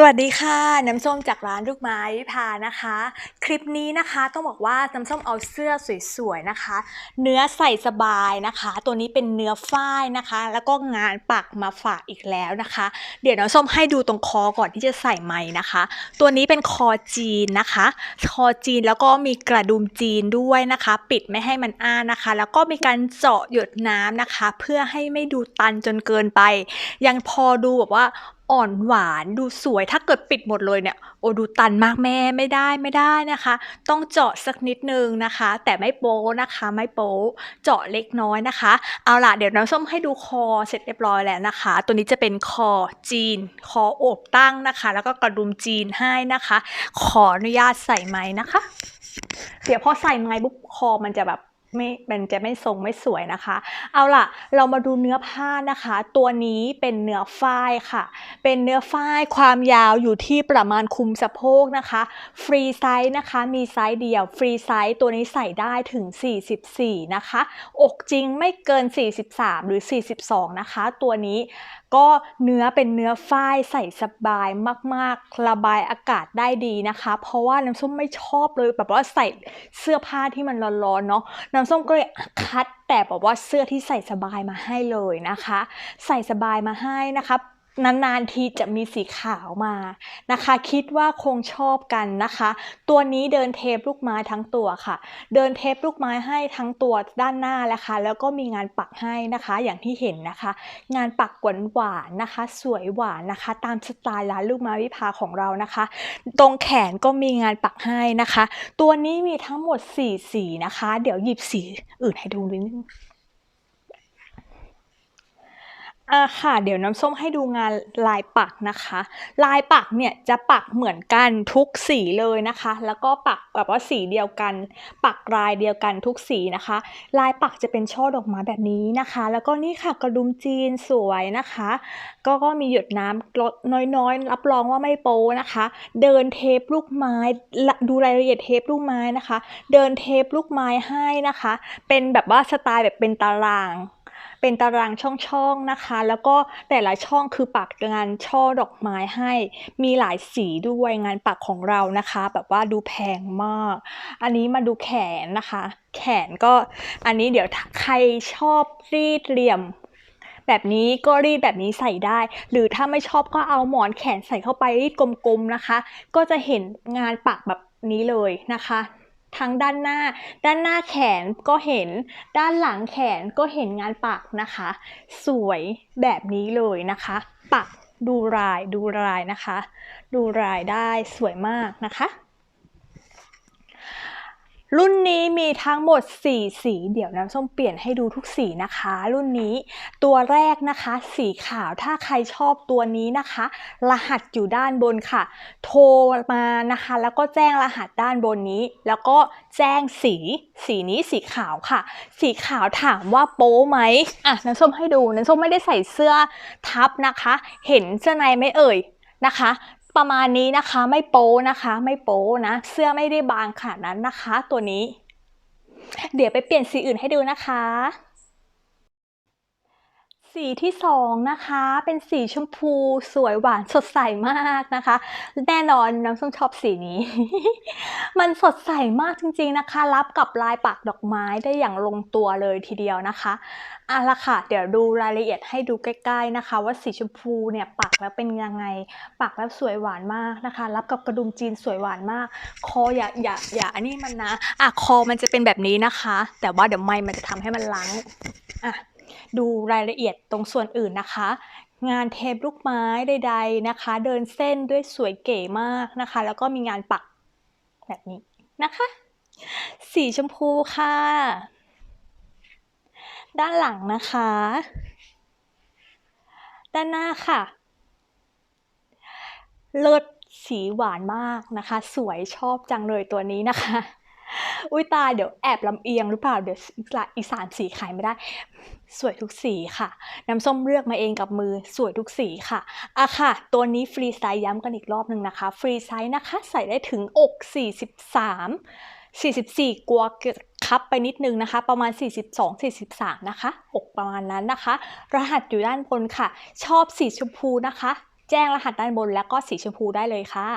สวัสดีค่ะ น้ำส้มจากร้านลูกไม้วิภานะคะ คลิปนี้นะคะต้องบอกว่าน้ำส้มเอาเสื้อสวยๆนะคะ เนื้อใส่สบายนะคะ ตัวนี้เป็นเนื้อฝ้ายนะคะ แล้วก็งานปักมาฝากอีกแล้วนะคะ เดี๋ยวน้ำส้มให้ดูตรงคอก่อนที่จะใส่ไหมนะคะ ตัวนี้เป็นคอจีนนะคะ คอจีนแล้วก็มีกระดุมจีนด้วยนะคะ ปิดไม่ให้มันอ้านะคะ แล้วก็มีการเจาะหยดน้ำนะคะ เพื่อให้ไม่ดูตันจนเกินไป ยังพอดูแบบว่า อ่อนหวานดูสวยถ้าเกิดปิดหมดเลยเนี่ยโอ้ดูตันมากแม่ไม่ได้ไม่ได้นะคะ ต้องเจาะสักนิดนึงนะคะ แต่ไม่โป๊นะคะไม่โป๊เจาะเล็กน้อยนะคะ เอาล่ะเดี๋ยวน้ำส้มให้ดูคอเสร็จเรียบร้อยแล้วนะคะ ตัวนี้จะเป็นคอจีน คอโอบตั้งนะคะ แล้วก็กระดุมจีนให้นะคะ ขออนุญาตใส่ไหมนะคะ เดี๋ยวพอใส่ไม้ปุ๊บคอมันจะแบบ ไม่มันจะไม่ทรงไม่สวยนะคะ เอาล่ะ เรามาดูเนื้อผ้านะคะ ตัวนี้เป็นเนื้อฝ้ายค่ะ เป็นเนื้อฝ้ายความยาวอยู่ที่ประมาณคุมสะโพกนะคะ ฟรีไซส์นะคะ มีไซส์เดียว ฟรีไซส์ตัวนี้ใส่ได้ถึง 44 นะคะ อกจริงไม่เกิน 43 หรือ 42 นะคะ ตัวนี้ก็เนื้อเป็นเนื้อฝ้ายใส่สบายมากๆ ระบายอากาศได้ดีนะคะ เพราะว่าน้ำส้มไม่ชอบเลยแบบว่าใส่เสื้อผ้าที่มันร้อนๆเนาะน้ำส้มก็เลยคัดแต่แบบว่าเสื้อที่ใส่สบายมาให้เลยนะคะ ใส่สบายมาให้นะคะ นานๆทีจะมีสีขาวมานะคะ คิดว่าคงชอบกันนะคะ ตัวนี้เดินเทปลูกไม้ทั้งตัวค่ะ เดินเทปลูกไม้ให้ทั้งตัวด้านหน้าแล้วค่ะแล้วก็มีงานปักให้นะคะ อย่างที่เห็นนะคะ งานปักหวานหวานๆนะคะ สวยหวานนะคะ ตามสไตล์ร้านลูกไม้วิภาของเรานะคะ ตรงแขนก็มีงานปักให้นะคะ ตัวนี้มีทั้งหมด 4 สีนะคะ เดี๋ยวหยิบสีอื่นให้ดูนิดนึง อ่าค่ะเดี๋ยวน้ำส้มให้ดูงานลายปักนะคะ ลายปักเนี่ยจะปักเหมือนกันทุกสีเลยนะคะ แล้วก็ปักแบบว่าสีเดียวกัน ปักลายเดียวกันทุกสีนะคะ ลายปักจะเป็นช่อดอกไม้แบบนี้นะคะ แล้วก็นี่ค่ะกระดุมจีนสวยนะคะ ก็ก็มีหยดน้ำลดน้อยๆ รับรองว่าไม่โป๊นะคะ เดินเทปลูกไม้ดูรายละเอียดเทปลูกไม้นะคะ เดินเทปลูกไม้ให้นะคะ เป็นแบบว่าสไตล์แบบเป็นตาราง เป็นตารางช่องๆนะคะ แล้วก็แต่ละช่องคือปักงานช่อดอกไม้ให้ มีหลายสีด้วยงานปักของเรานะคะ แบบว่าดูแพงมาก อันนี้มาดูแขนนะคะ แขนก็อันนี้เดี๋ยวใครชอบรีดเหลี่ยมแบบนี้ก็รีดแบบนี้ใส่ได้ หรือถ้าไม่ชอบก็เอาหมอนแขนใส่เข้าไปรีดกลมๆนะคะ ก็จะเห็นงานปักแบบนี้เลยนะคะ ทั้งด้านหน้า ด้านหน้าแขนก็เห็น ด้านหลังแขนก็เห็นงานปักนะคะ สวยแบบนี้เลยนะคะ ปักดูลายดูลายนะคะ ดูลายได้สวยมากนะคะ รุ่นนี้มีทั้งหมด 4 สี เดี๋ยวน้ำส้มเปลี่ยนให้ดูทุกสีนะคะ รุ่นนี้ตัวแรกนะคะ สีขาวถ้าใครชอบตัวนี้นะคะ รหัสอยู่ด้านบนค่ะ โทรมานะคะ แล้วก็แจ้งรหัสด้านบนนี้ แล้วก็แจ้งสี สีนี้สีขาวค่ะ สีขาวถามว่าโป๊ไหมอะน้ำส้มให้ดูน้ำส้มไม่ได้ใส่เสื้อทับนะคะ เห็นเสื้อในไหม่เอ่ยนะคะ ประมาณนี้นะคะ ไม่โป้นะคะ ไม่โป้นะ เสื้อไม่ได้บางขนาดนั้นนะคะ ตัวนี้ เดี๋ยวไปเปลี่ยนสีอื่นให้ดูนะคะ สีที่สองนะคะเป็นสีชมพูสวยหวานสดใสมากนะคะ แน่นอนน้ำส้มชอบสีนี้ มันสดใสมากจริงๆนะคะ รับกับลายปักดอกไม้ได้อย่างลงตัวเลยทีเดียวนะคะเอาละค่ะ เดี๋ยวดูรายละเอียดให้ดูใกล้ๆนะคะ ว่าสีชมพูเนี่ยปักแล้วเป็นยังไง ปักแล้วสวยหวานมากนะคะ รับกับกระดุมจีนสวยหวานมาก คออย่าอย่าอย่าอันนี้มันนะอะคอมันจะเป็นแบบนี้นะคะ แต่ว่าเดี๋ยวไม้มันจะทำให้มันล้างอะ ดูรายละเอียดตรงส่วนอื่นนะคะ งานเทปลูกไม้ใดๆนะคะ เดินเส้นด้วยสวยเก๋มากนะคะ แล้วก็มีงานปักแบบนี้นะคะ สีชมพูค่ะ ด้านหลังนะคะ ด้านหน้าค่ะเลิศสีหวานมากนะคะ สวยชอบจังเลยตัวนี้นะคะ อุ้ยตาเดี๋ยวแอบลำเอียงหรือเปล่าเดี๋ยวอีกสามสีขายไม่ได้ สวยทุกสีค่ะ น้ำส้มเลือกมาเองกับมือสวยทุกสีค่ะอะค่ะ ตัวนี้ฟรีไซส์ย้ำกันอีกรอบหนึ่งนะคะ ฟรีไซส์นะคะ ใส่ได้ถึงอก 43 44 กลัวเกิดคับไปนิดนึงนะคะ ประมาณ 42 43 นะคะ อกประมาณนั้นนะคะ รหัสอยู่ด้านบนค่ะ ชอบสีชมพูนะคะ แจ้งรหัสด้านบนแล้วก็สีชมพูได้เลยค่ะ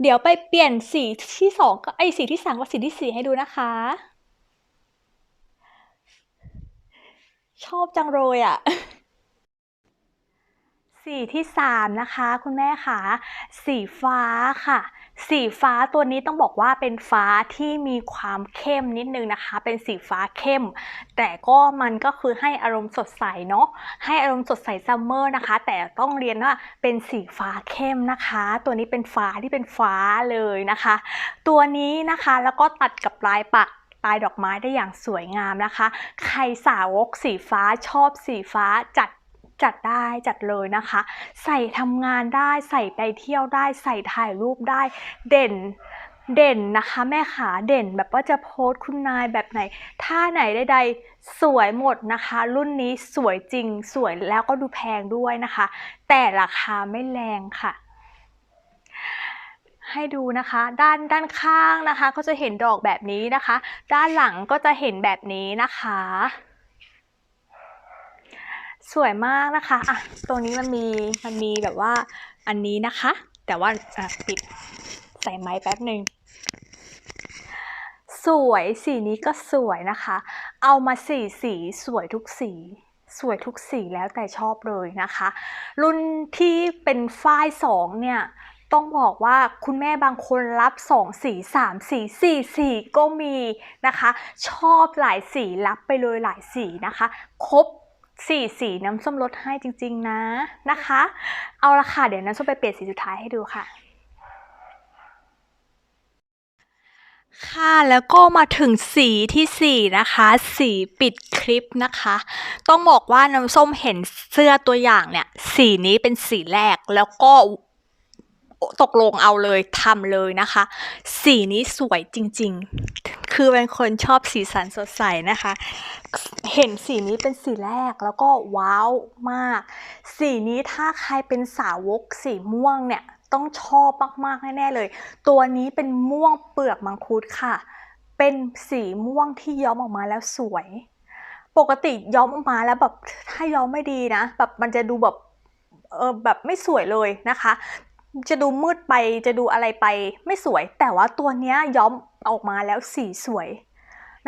เดี๋ยวไปเปลี่ยนสีที่สองก็ไอ้สีที่สามกับสีที่สี่ให้ดูนะคะ ชอบจังเลยอะสีที่สามนะคะ คุณแม่คะสีฟ้าค่ะ สีฟ้าตัวนี้ต้องบอกว่าเป็นฟ้าที่มีความเข้มนิดนึงนะคะ เป็นสีฟ้าเข้ม แต่ก็มันก็คือให้อารมณ์สดใสเนาะให้อารมณ์สดใสซัมเมอร์นะคะ แต่ต้องเรียนว่าเป็นสีฟ้าเข้มนะคะ ตัวนี้เป็นฟ้าที่เป็นฟ้าเลยนะคะ ตัวนี้นะคะแล้วก็ตัดกับลายปักลายดอกไม้ได้อย่างสวยงามนะคะ ใครสาวกสีฟ้าชอบสีฟ้าจัด จัดได้จัดเลยนะคะ ใส่ทำงานได้ใส่ไปเที่ยวได้ ใส่ถ่ายรูปได้เด่นเด่นนะคะแม่ขาเด่นแบบว่าจะโพสคุณนายแบบไหนท่าไหนใดๆสวยหมดนะคะ รุ่นนี้สวยจริงสวยแล้วก็ดูแพงด้วยนะคะ แต่ราคาไม่แรงค่ะ ให้ดูนะคะ ด้านด้านข้างนะคะ ก็จะเห็นดอกแบบนี้นะคะ ด้านหลังก็จะเห็นแบบนี้นะคะ สวยมากนะคะอะตรงนี้มันมีมันมีแบบว่าอันนี้นะคะ แต่ว่าอะปิดใส่ไม้แป๊บหนึ่งสวยสีนี้ก็สวยนะคะ เอามาสี่สีสวยทุกสีสวยทุกสีแล้วแต่ชอบเลยนะคะ รุ่นที่เป็นฝ้ายสองเนี่ยต้องบอกว่าคุณแม่บางคนรับสองสีสามสีสี่สีก็มีนะคะ ชอบหลายสีรับไปเลยหลายสีนะคะ ครบ สี่สีน้ำส้มลดให้จริง ๆ นะนะคะ เอาละค่ะ เดี๋ยวน้ำส้มไปเปลี่ยนสีสุดท้ายให้ดูค่ะ ค่ะแล้วก็มาถึงสีที่ 4 นะคะ สีปิดคลิปนะคะ ต้องบอกว่าน้ำส้มเห็นเสื้อตัวอย่างเนี่ย สีนี้เป็นสีแรกแล้วก็ ตกลงเอาเลยทำเลยนะคะ สีนี้สวยจริงๆ คือเป็นคนชอบสีสันสดใสนะคะ เห็นสีนี้เป็นสีแรกแล้วก็ว้าวมาก สีนี้ถ้าใครเป็นสาวกสีม่วงเนี่ยต้องชอบมากๆแน่ๆเลย ตัวนี้เป็นม่วงเปลือกมังคุดค่ะ เป็นสีม่วงที่ย้อมออกมาแล้วสวย ปกติย้อมออกมาแล้วแบบถ้าย้อมไม่ดีนะ แบบมันจะดูแบบเออแบบไม่สวยเลยนะคะ จะดูมืดไปจะดูอะไรไปไม่สวย แต่ว่าตัวเนี้ยย้อมออกมาแล้วสีสวย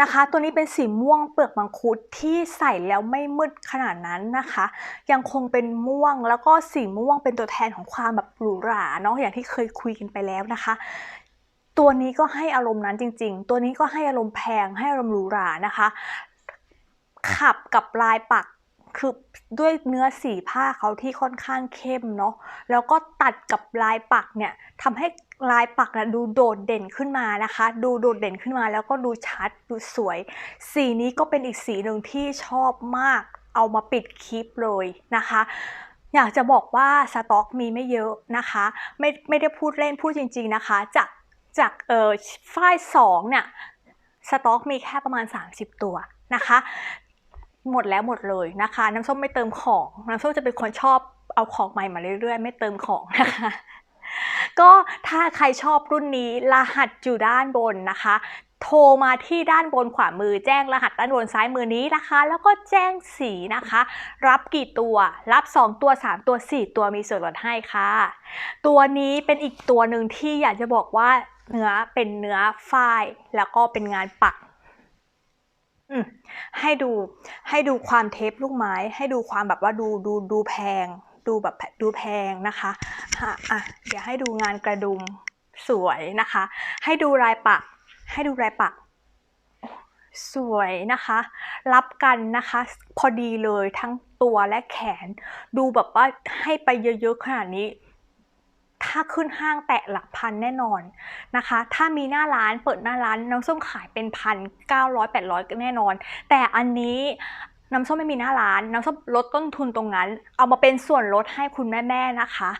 นะคะ ตัวนี้เป็นสีม่วงเปลือกมังคุดที่ใส่แล้วไม่มืดขนาดนั้นนะคะ ยังคงเป็นม่วงแล้วก็สีม่วงเป็นตัวแทนของความแบบหรูหราเนาะอย่างที่เคยคุยกันไปแล้วนะคะ ตัวนี้ก็ให้อารมณ์นั้นจริง ๆ ตัวนี้ก็ให้อารมณ์แพงให้อารมณ์หรูหรานะคะ ขับกับลายปัก คือด้วยเนื้อสีผ้าเขาที่ค่อนข้างเข้มเนาะแล้วก็ตัดกับลายปักเนี่ยทำให้ลายปักนะดูโดดเด่นขึ้นมานะคะ ดูโดดเด่นขึ้นมาแล้วก็ดูชัดดูสวย สีนี้ก็เป็นอีกสีหนึ่งที่ชอบมาก เอามาปิดคลิปเลยนะคะอยากจะบอกว่าสต็อกมีไม่เยอะนะคะ ไม่ไม่ได้พูดเล่นพูดจริง ๆนะคะ จากจากเออฝ้ายสองเนี่ยสต็อกมีแค่ประมาณ 30 ตัวนะคะ หมดแล้วหมดเลยนะคะ น้ำส้มไม่เติมของน้ำส้มจะเป็นคนชอบเอาของใหม่มาเรื่อยๆ ไม่เติมของนะคะ ก็ถ้าใครชอบรุ่นนี้รหัสอยู่ด้านบนนะคะ โทรมาที่ด้านบนขวามือแจ้งรหัสด้านบนซ้ายมือนี้นะคะ แล้วก็แจ้งสีนะคะ รับกี่ตัวรับ 2 ตัว 3 ตัว 4 ตัวมีส่วนลดให้ค่ะ ตัวนี้เป็นอีกตัวหนึ่งที่อยากจะบอกว่าเนื้อเป็นเนื้อฝ้ายแล้วก็เป็นงานปัก ให้ดูให้ดูความเทปลูกไม้ ให้ดูความแบบว่าดูดูดูแพง ดูแบบดูแพงนะคะอะอะเดี๋ยวให้ดูงานกระดุมสวยนะคะ ให้ดูลายปัก ให้ดูลายปัก สวยนะคะ รับกันนะคะ พอดีเลยทั้งตัวและแขน ดูแบบว่าให้ไปเยอะๆขนาดนี้ ถ้าขึ้นห้างแตะหลักพันแน่นอนนะคะ ถ้ามีหน้าร้านเปิดหน้าร้านน้ำส้มขายเป็นพันเก้าร้อยแปดร้อยแน่นอน แต่อันนี้น้ำส้มไม่มีหน้าร้าน น้ำส้มลดต้นทุนตรงนั้น เอามาเป็นส่วนลดให้คุณแม่ๆนะคะ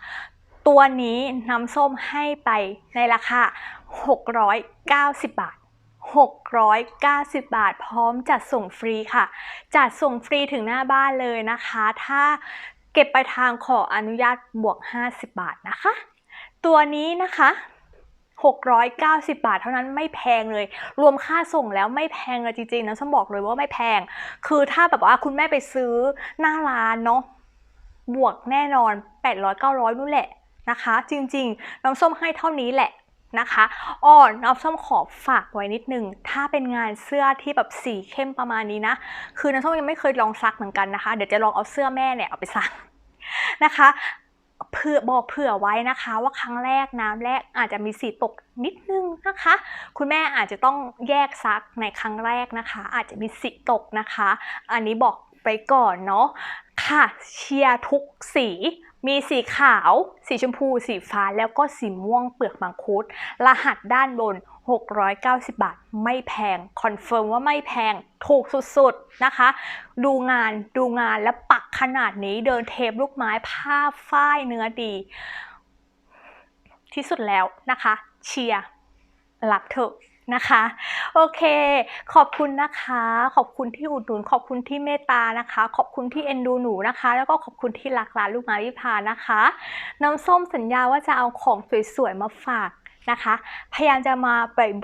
ตัวนี้น้ำส้มให้ไปในราคา 690 บาท 690 บาท พร้อมจัดส่งฟรีค่ะ จัดส่งฟรีถึงหน้าบ้านเลยนะคะ ถ้าเก็บไปทางขออนุญาตบวก 50 บาทนะคะ ตัวนี้นะคะ 690 บาทเท่านั้นไม่แพงเลย รวมค่าส่งแล้วไม่แพงเลยจริงๆนะฉันบอกเลยว่าไม่แพง คือถ้าแบบว่าคุณแม่ไปซื้อหน้าร้านเนาะบวกแน่นอน 800 900นู่นแหละนะคะ จริงๆ น้องส้มให้เท่านี้แหละนะคะอ่อนน้องส้มขอฝากไว้นิดนึง ถ้าเป็นงานเสื้อที่แบบสีเข้มประมาณนี้นะ คือน้องส้มยังไม่เคยลองซักเหมือนกันนะคะ เดี๋ยวจะลองเอาเสื้อแม่เนี่ยเอาไปซักนะคะ เพื่อบอกเผื่อไว้นะคะ ว่าครั้งแรกน้ำแรกอาจจะมีสีตกนิดนึงนะคะ คุณแม่อาจจะต้องแยกซักในครั้งแรกนะคะ อาจจะมีสีตกนะคะ อันนี้บอกไปก่อนเนาะค่ะเชียร์ทุกสี มีสีขาว สีชมพู สีฟ้า แล้วก็สีม่วงเปลือกมังคุด รหัสด้านบน 690 บาท ไม่แพง คอนเฟิร์มว่าไม่แพง ถูกสุดๆ นะคะ ดูงาน ดูงานแล้วปักขนาดนี้ เดินเทปลูกไม้ ผ้าฝ้ายเนื้อดี ที่สุดแล้วนะคะ เชียร์ รับเถอะ นะคะ โอเค ขอบคุณนะคะ ขอบคุณที่อุดหนุน ขอบคุณที่เมตตานะคะ ขอบคุณที่เอ็นดูหนูนะคะ แล้วก็ขอบคุณที่รักร้านลูกไม้วิภานะคะ น้ำส้มสัญญาว่าจะเอาของสวยๆมาฝากนะคะ พยายามจะมา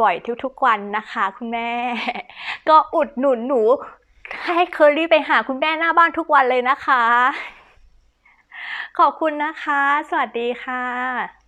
บ่อยๆทุกๆวันนะคะ คุณแม่ ก็อุดหนุนหนู ให้เคอรี่ไปหาคุณแม่หน้าบ้านทุกวันเลยนะคะ ขอบคุณนะคะ สวัสดีค่ะ